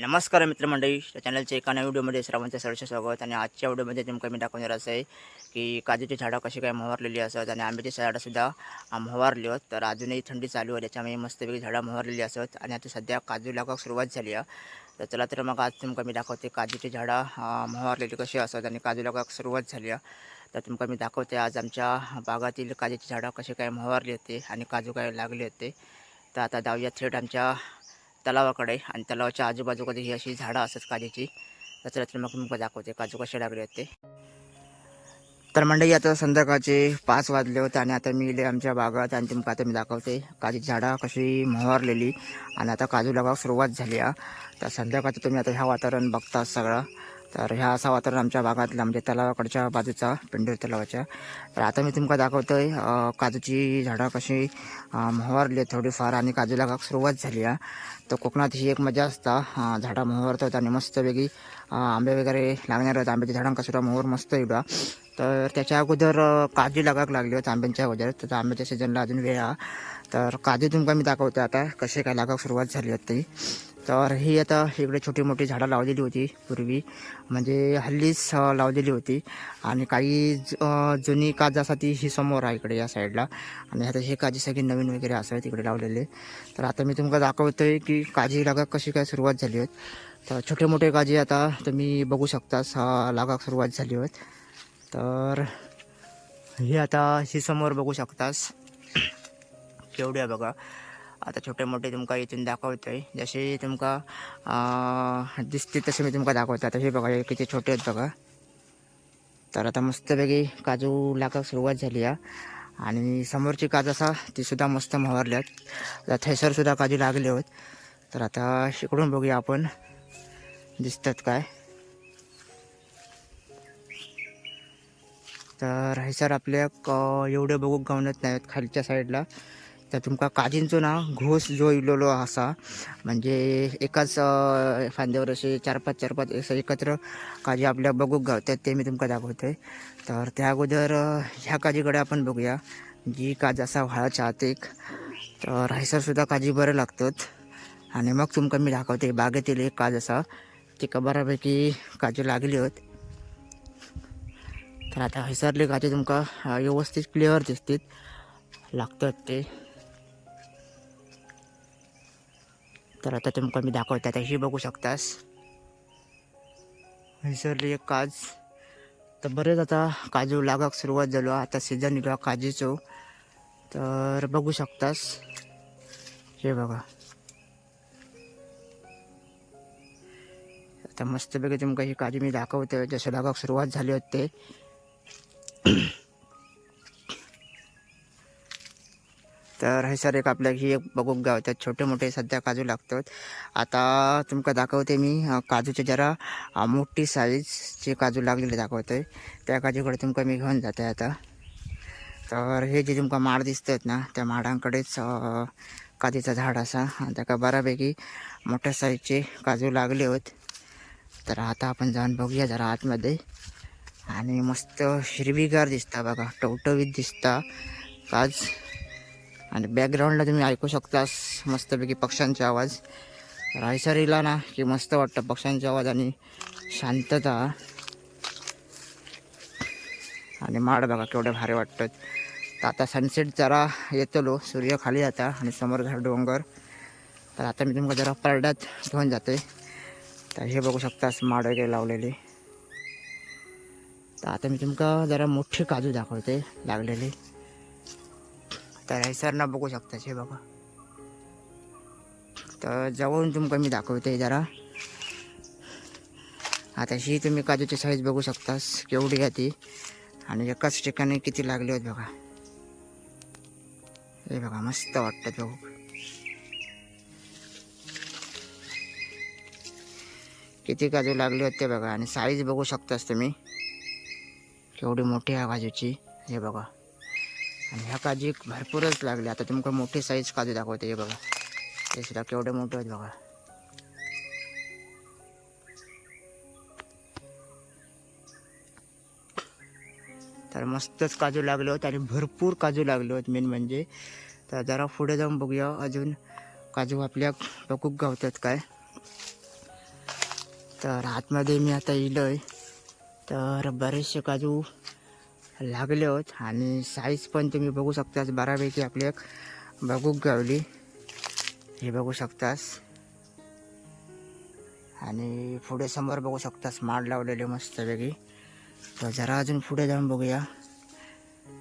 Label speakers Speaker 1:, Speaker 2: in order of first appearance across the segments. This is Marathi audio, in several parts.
Speaker 1: नमस्कार मित्रमंडळी. त्या चॅनलच्या एका नवीन व्हिडिओमध्ये सर्वांचं सहर्ष स्वागत. आणि आजच्या व्हिडिओमध्ये नेमकं मी दाखवणार असं आहे की काजूची झाडं कशी काय मोहरलेली असत आणि आंब्याची झाडंसुद्धा मोहरली आहेत तर अजूनही थंडी चालू आहे त्याच्यामुळे मस्तपैकी झाडं मोहरलेली असत. आणि आता सध्या काजू लागाक सुरुवात झाली आहे. तर चला तर मग आज तुमका मी दाखवते काजूची झाडं मोहरलेली कशी असत आणि काजू लागाक सुरुवात झाली आहे. तर तुमका मी दाखवते आज आमच्या बागातील काजूची झाडं कशी काय मोहरली होते आणि काजू काय लागले होते. तर आता जाऊया थेट आमच्या तलावाकडे आणि तलावाच्या आजूबाजूकडे ही अशी झाडं असतात काजूची. त्याच्या तर मग मी दाखवते. काजू कसे लागले होते. तर मंडळी आता संध्याकाळचे पाच वाजले होते आणि आता मी इले आमच्या बागात आणि तुमका आता मी दाखवते काजूची झाडं कशी मोहरलेली. आणि आता काजू लागायला सुरुवात झाली आहे तर संध्याकाळचं तुम्ही आता ह्या वातावरण बघता सगळं. तर ह्या असा वातावरण आमच्या भागातला म्हणजे तलावाकडच्या बाजूचा पेंडूर तलावाच्या. तर आता मी तुमका दाखवतो आहे काजूची झाडं कशी मोहरली आहेत थोडीफार आणि काजू सुरुवात झाली आहे. तर कोकणात ही एक मजा असता झाडं मोहरतात आणि मस्त वेगळी आंबे वगैरे लागणार आहेत. आंब्याच्या झाडांका सुद्धा मोहर मस्त एवढा. तर त्याच्या अगोदर काजू लागाक लागली होती आंब्यांच्या अगोदर. तर आंब्याच्या सीजनला अजून वेळ आहे. तर काजू तुमका मी दाखवतो आता कसे काय लागाक सुरुवात झाली होती. तर ही आता इकडे छोटी मोठी झाडं लावलेली होती पूर्वी. म्हणजे हल्लीच लावलेली होती. आणि काही जुनी काज ती ही समोर आहे इकडे या साईडला. आणि आता हे काजी सगळी नवीन वगैरे असं आहे तिकडे लावलेले. तर आता मी तुमका दाखवतोय की काजी लागा कशी काय सुरुवात झाली होत. तर छोटे मोठे काजी आता तुम्ही बघू शकता सा लागाक सुरुवात झाली होत. तर हे आता ही समोर बघू शकतास. केवढ्या आहे बघा. आता छोटे मोठे तुमका इथून दाखवतोय. जसे तुमका दिसते तसे मी तुमका दाखवतो. आता हे बघा हे किती छोटे आहेत बघा. तर आता मस्तपैकी काजू लागाक सुरुवात झाली आहे आणि समोरची काज असा ती सुद्धा मस्त मोहरल्यात आहेत. थैसरसुद्धा काजू लागले होत तर आता शिकडून बघूया आपण दिसतात काय. तर हैसर आपल्या क- एवढे बघू गावनत नाहीत खालच्या साईडला. तर तुमका काजींचो ना घोस जो इलेलो असा म्हणजे एकाच फांद्यावर असे चार पाच चार पाच असं एकत्र काजी आपल्या बघूक गावतात ते मी तुमका दाखवतोय. तर त्या अगोदर ह्या काजीकडे आपण बघूया. जी काज असा व्हाळाच्या आत एक तर हैसर सुद्धा काजी बरं लागतात. आणि मग तुमका मी दाखवते बागेतील एक काज असा तिका बऱ्यापैकी काजू लागली होत. तर आता हैसरले काजे तुमका व्यवस्थित क्लिअर दिसतील लागतात ते. तर आता तुमका मी दाखवते आता ही बघू शकतास. हैसरली एक काज. तर बरेच आता काजू लागाक सुरुवात झालो आता सीझन इलो काजूचो. तर बघू शकतास. हे बघा. आता मस्तपैकी तुमका ही काजू मी दाखवतोय जसं लागाक सुरुवात झाली होती. तर हे सर एक आपल्या ही एक बघूक गावतात छोटे मोठे सध्या काजू लागतात. आता तुमका दाखवते मी काजूचे जरा मोठी साईजचे काजू लागलेले दाखवतोय त्या काजूकडे तुमका मी घेऊन जाते आता. तर हे जे तुमका माड दिसतात ना त्या माडांकडेच काजूचं झाड असा. ताका बऱ्यापैकी मोठ्या साईजचे काजू लागले होत. तर आता आपण जाऊन बघूया जरा आतमध्ये. आणि मस्त हिरवीगार दिसता बघा टवटवीत दिसता काज. आणि बॅकग्राऊंडला तुम्ही ऐकू शकतास. मस्तपैकी पक्ष्यांचे आवाज. रायसरीला ना की मस्त वाटतं पक्ष्यांचे आवाज आणि शांतता. आणि माड बघा केवढे भारी वाटतात तर आता सनसेट जरा येतलो सूर्य खाली जाता आणि समोर झाड डोंगर. तर आता मी तुमका जरा परड्यात घेऊन जाते. तर हे बघू शकतास माड वगैरे लावलेली. तर आता मी तुमका जरा मोठी काजू दाखवते लागलेली. तर हैसरना बघू शकता हे बघा तर जवळून तुमका मी दाखवते जरा. आता ही तुम्ही काजूची साईज बघू शकतास केवढी आहे ती. आणि एकाच ठिकाणी किती लागले आहेत बघा. हे बघा मस्त वाटतं बघू. किती काजू लागले होते बघा आणि साईज बघू शकतास तुम्ही. केवढी मोठी आहे काजूची हे बघा. आणि ह्या काजी भरपूरच लागले. आता तुमका मोठी साईज काजू दाखवते हे बघा. ते सुद्धा केवढे मोठे आहेत बघा. तर मस्तच काजू लागले होते आणि भरपूर काजू लागले होते मेन म्हणजे. तर जरा पुढे जाऊन बघूया अजून काजू आपल्या बघूक गावतात काय. तर आतमध्ये मी आता इलोय. आहे तर बरेचसे काजू लागले होत आणि साईज पण तुम्ही बघू शकतास. बऱ्यापैकी आपली एक बघूक गावली. हे बघू शकतास. आणि पुढे समोर बघू शकतास माड लावलेले मस्तपैकी तर जरा अजून पुढे जाऊन बघूया.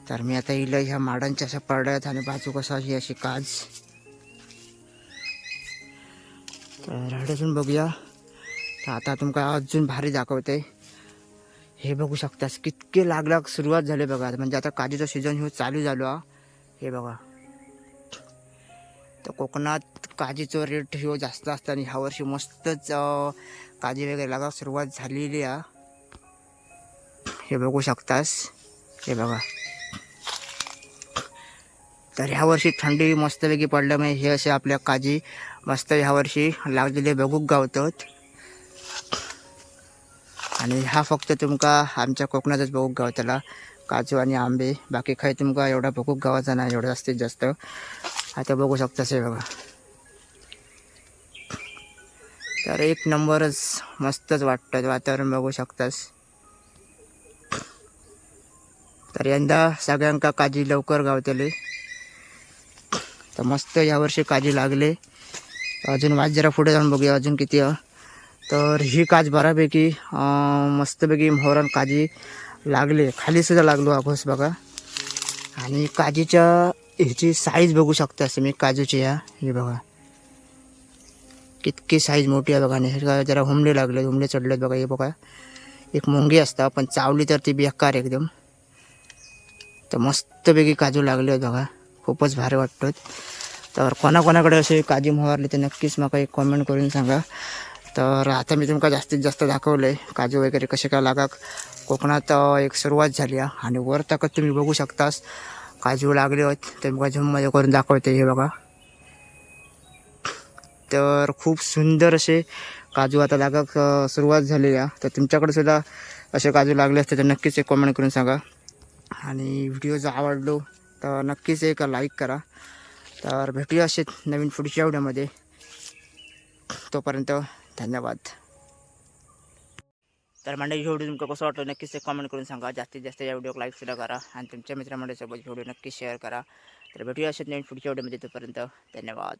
Speaker 1: तर मी आता इलं ह्या माडांच्या अशा पडल्यात आणि बाजू कसं ही अशी काज तर अजून बघूया. तर आता तुमका अजून भारी दाखवते. हे बघू शकतास कितके लागलाग सुरुवात झाली बघा. म्हणजे आता काजूचा सीझन हे चालू झालो हा. हे बघा. तर कोकणात काजीचो रेट ह्यो जास्त असतं आणि ह्या वर्षी मस्तच काजी वगैरे लागा सुरुवात झालेली आहे हे बघू शकतास. हे बघा. तर ह्या वर्षी थंडी मस्तपैकी पडल्यामुळे हे असे आपल्या काजी मस्त ह्या वर्षी लागलेले बघूक गावतात. आणि हा फक्त तुमका आमच्या कोकणातच बघूक गावतला काजू आणि आंबे बाकी खंय तुमका एवढा बघूक गावाचा नाही एवढा जास्तीत जास्त. आता बघू शकतास हे बघा. तर एक नंबरच मस्तच वाटतं वातावरण बघू शकतास. तर यंदा सगळ्यांका काजी लवकर गावतले. तर मस्त यावर्षी काजी लागले. अजून वाज जरा पुढे जाऊन बघूया अजून किती आहे तर ही काज बऱ्यापैकी मस्तपैकी मोहरान काजी लागले. खालीसुद्धा लागलो आघोस बघा. आणि काजीच्या ह्याची साईज बघू शकता असं मी काजूची या. हे बघा. कितकी साईज मोठी आहे बघा. आणि हे जरा हुमले लागले हुमले चढलेत बघा. हे बघा. एक मोंगी असता पण चावली तर ती बेकार एकदम. तर मस्तपैकी काजू लागले आहेत बघा. खूपच भारी वाटतात तर कोणाकोणाकडे असे काजी मोहरले ते नक्कीच मला एक कॉमेंट करून सांगा. तर आता मी तुमका जास्तीत जास्त दाखवलं आहे काजू वगैरे कसे काय लागाक कोकणात एक सुरुवात झाली आहे आणि वर तकत तुम्ही बघू शकतास. काजू लागले आहेत ते बघा झूममध्ये करून दाखवते हे बघा. तर खूप सुंदर असे काजू आता लागाक सुरुवात झाली आहे तर तुमच्याकडे सुद्धा असे काजू लागले असते तर नक्कीच एक कॉमेंट करून सांगा. आणि व्हिडिओ जर आवडलो तर नक्कीच एक लाईक करा. तर भेटूया असे नवीन पुढच्या व्हिडिओमध्ये तोपर्यंत धन्यवाद. तर मंडळी व्हिडिओ तुमका कसं वाटलं नक्कीच ते कमेंट करून सांगा. जास्तीत जास्त या व्हिडिओ लाईक सुद्धा करा आणि तुमच्या मित्रमंडळीसोबत व्हिडिओ नक्की शेअर करा. तर भेटूया असेच नवीन पुढच्या व्हिडिओमध्ये तोपर्यंत धन्यवाद.